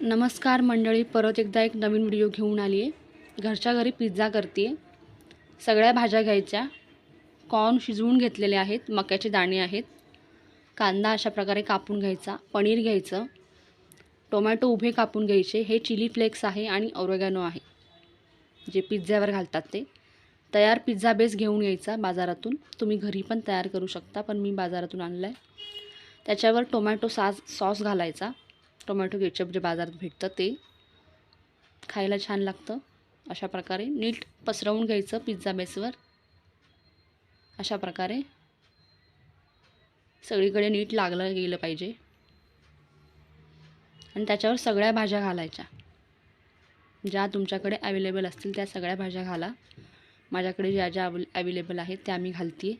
नमस्कार मंडळी परत एकदा एक नवीन व्हिडिओ घेऊन आली आहे. घरच्या घरी पिझ्झा करते सगळ्या भाज्या घ्यायच्या. कॉर्न शिजवून घेतलेले आहेत मक्याचे दाणे आहेत. कांदा अशा प्रकारे कापून घ्यायचा पनीर घ्यायचं. टोमॅटो उभे कापून घ्यायचे. हे चिली फ्लेक्स आहे आणि ओरेगॅनो आहे. जे पिझ्झ्यावर घालतात ते. तयार पिझ्झा बेस घेऊन यायचा बाजारातून. तुम्ही घरी पण तयार करू शकता पण मी बाजारातून आणला आहे त्याच्यावर टोमॅटो सास सॉस घालायचा. टोमॅटो केचप जे बाजारात भेटतं ते खायला छान लागतं. अशा प्रकारे नीट पसरवून घ्यायचं पिझ्झा बेसवर. अशा प्रकारे सगळीकडे नीट लागलं गेलं पाहिजे. आणि त्याच्यावर सगळ्या भाज्या घालायच्या. ज्या तुमच्याकडे अवेलेबल असतील त्या सगळ्या भाज्या घाला. माझ्याकडे ज्या ज्या अवेल अवेलेबल आहेत त्या मी घालते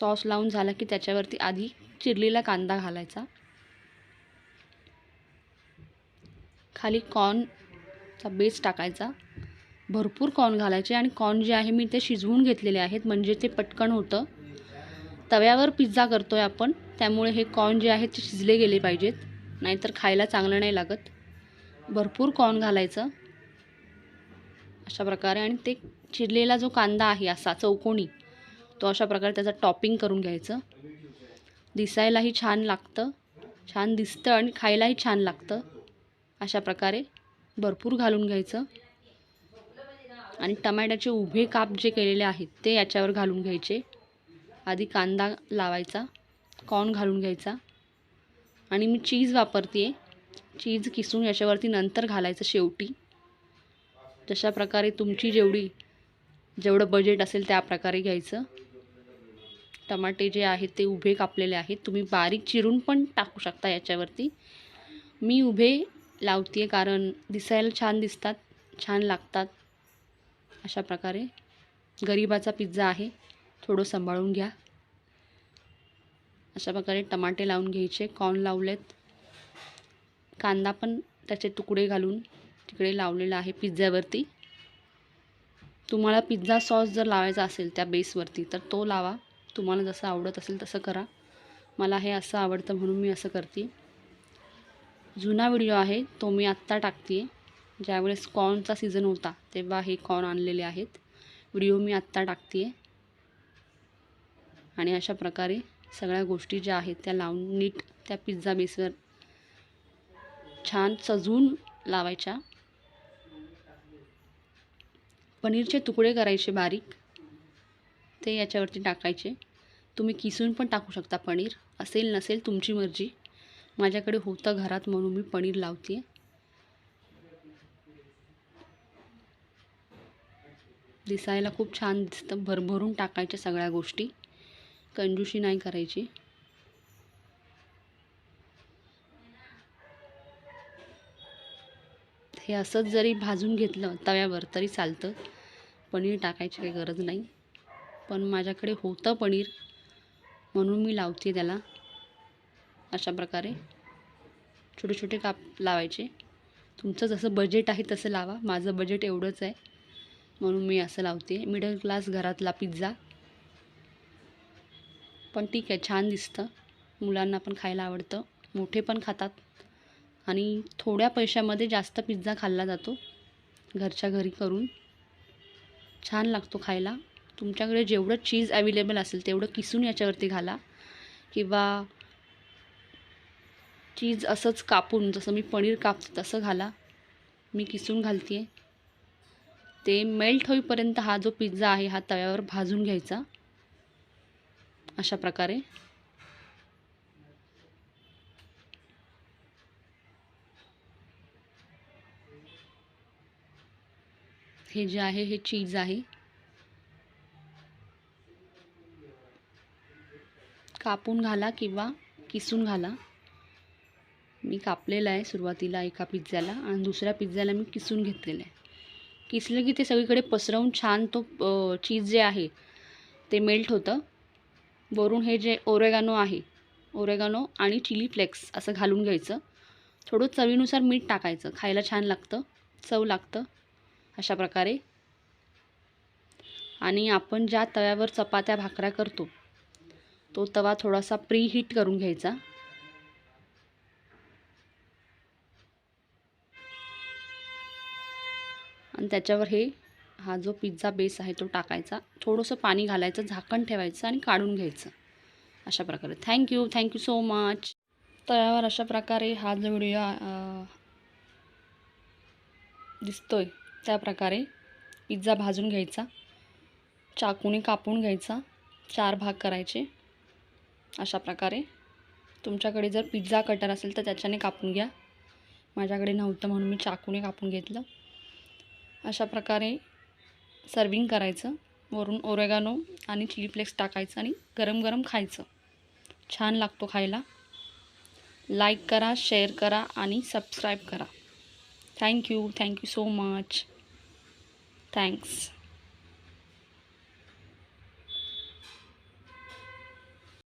सॉस लावून झाला की त्याच्यावरती आधी चिरलेला कांदा घालायचा. खाली कॉर्नचा बेस टाकायचा. भरपूर कॉर्न घालायचे आणि कॉर्न जे आहे मी ते शिजवून घेतलेले आहेत म्हणजे ते पटकन होतं. तव्यावर पिझ्झा करतो आहे आपण त्यामुळे हे कॉर्न जे आहेत ते शिजले गेले पाहिजेत नाहीतर खायला चांगलं नाही लागत. भरपूर कॉर्न घालायचं. अशा प्रकारे आणि ते चिरलेला जो कांदा आहे असा चौकोनी तो अशा प्रकारे त्याचं टॉपिंग करून घ्यायचं. दिसायलाही छान लागतं छान दिसतं आणि खायलाही छान लागतं. अशा प्रकारे भरपूर घालून घ्यायचं. आणि टमॅट्याचे उभे काप जे केलेले आहेत ते याच्यावर घालून घ्यायचे. आधी कांदा लावायचा कॉर्न घालून घ्यायचा. आणि मी चीज वापरते चीज किसून याच्यावरती नंतर घालायचं शेवटी. जशा प्रकारे तुमची जेवढी जेवढं बजेट असेल त्या प्रकारे घ्यायचं. टमाटे जे आहेत ते उभे कापलेले आहेत. तुम्ही बारीक चिरून पण टाकू शकता याच्यावरती. मी उभे लावते आहे कारण दिसायला छान दिसतात छान लागतात. अशा प्रकारे गरिबाचा पिझ्झा आहे थोडं सांभाळून घ्या. अशा प्रकारे टमाटे लावून घ्यायचे कॉर्न लावलेत. कांदा पण त्याचे तुकडे घालून तिकडे लावलेला आहे पिझ्झ्यावरती. तुम्हाला पिझ्झा सॉस जर लावायचा असेल त्या बेसवरती तर तो लावा. तुम्हाला जसं आवडत असेल तसं करा. मला हे असं आवडतं म्हणून मी असं करते. जुना व्हिडिओ आहे तो मी आत्ता टाकते आहे ज्यावेळेस कॉर्नचा सीझन होता तेव्हा हे कॉर्न आणलेले आहेत. व्हिडिओ मी आत्ता टाकते आहे आणि अशा प्रकारे सगळ्या गोष्टी ज्या आहेत त्या लावून नीट त्या पिझ्झा बेसवर छान सजवून लावायच्या. पनीरचे तुकडे करायचे बारीक. ते याच्यावरती टाकायचे. तुम्ही किसून पण टाकू शकता पनीर. असेल नसेल तुमची मर्जी. माझ्याकडे होतं घरात म्हणून मी पनीर लावते दिसायला खूप छान दिसतं. भरभरून टाकायच्या सगळ्या गोष्टी. कंजूशी नाही करायची. हे असंच जरी भाजून घेतलं तव्यावर तरी चालतं. पनीर टाकायची काही गरज नाही. पण माझ्याकडे होतं पनीर म्हणून मी लावते त्याला. अशा प्रकारे छोटे छोटे काप लावायचे. तुमचं जसं बजेट आहे तसं लावा. माझं बजेट एवढंच आहे. म्हणून मी असं लावते. मिडल क्लास घरातला पिझ्झा पण ठीक आहे छान दिसतं. मुलांना पण खायला आवडतं. मोठे पण खातात. आणि थोड्या पैशामध्ये जास्त पिझ्झा खाल्ला जातो. घरच्या घरी करून. छान लागतो खायला. तुमच्याकडे जेवढं चीज अवेलेबल असेल तेवढं किसून याच्यावरती घाला. किंवा चीज असंच कापून जसं मी पनीर कापते तसं घाला. मी किसून घालते आहे ते मेल्ट होईपर्यंत हा जो पिझ्झा आहे हा तव्यावर भाजून घ्यायचा. अशा प्रकारे. हे जे आहे हे चीज आहे. कापून घाला किंवा किसून घाला. मी कापलेला आहे सुरुवातीला एका पिझ्झ्याला आणि दुसऱ्या पिझ्झ्याला मी किसून घेतलेलं आहे. किसलं की ते सगळीकडे पसरवून छान तो चीज जे आहे ते मेल्ट होतं. वरून हे जे ओरेगानो आहे ओरेगानो आणि चिली फ्लेक्स असं घालून घ्यायचं. थोडं चवीनुसार मीठ टाकायचं खायला छान लागतं चव लागतं अशा प्रकारे. आणि आपण ज्या तव्यावर चपात्या भाकऱ्या करतो तो तवा थोडासा प्री हीट करून घ्यायचा. आणि त्याच्यावर हे हा जो पिझ्झा बेस आहे तो टाकायचा. थोडंसं पाणी घालायचं झाकण ठेवायचं आणि काढून घ्यायचं. अशा प्रकारे. Thank you thank you so much तळ्यावर अशा प्रकारे हा जो व्हिडिओ दिसतो आहे त्या प्रकारे पिझ्झा भाजून घ्यायचा. चाकूने कापून घ्यायचा. चार भाग करायचे. अशा प्रकारे. तुमच्याकडे जर पिझ्झा कटर असेल तर त्याच्याने कापून घ्या. माझ्याकडे नव्हतं म्हणून मी चाकूने कापून घेतलं. अशा प्रकारे सर्विंग करायचं. वरून ओरेगानो आणि चिली फ्लेक्स टाकायचं आणि गरम गरम खायचं. छान लागतो खायला. लाईक करा शेअर करा आणि सबस्क्राईब करा. Thank you thank you so much thanks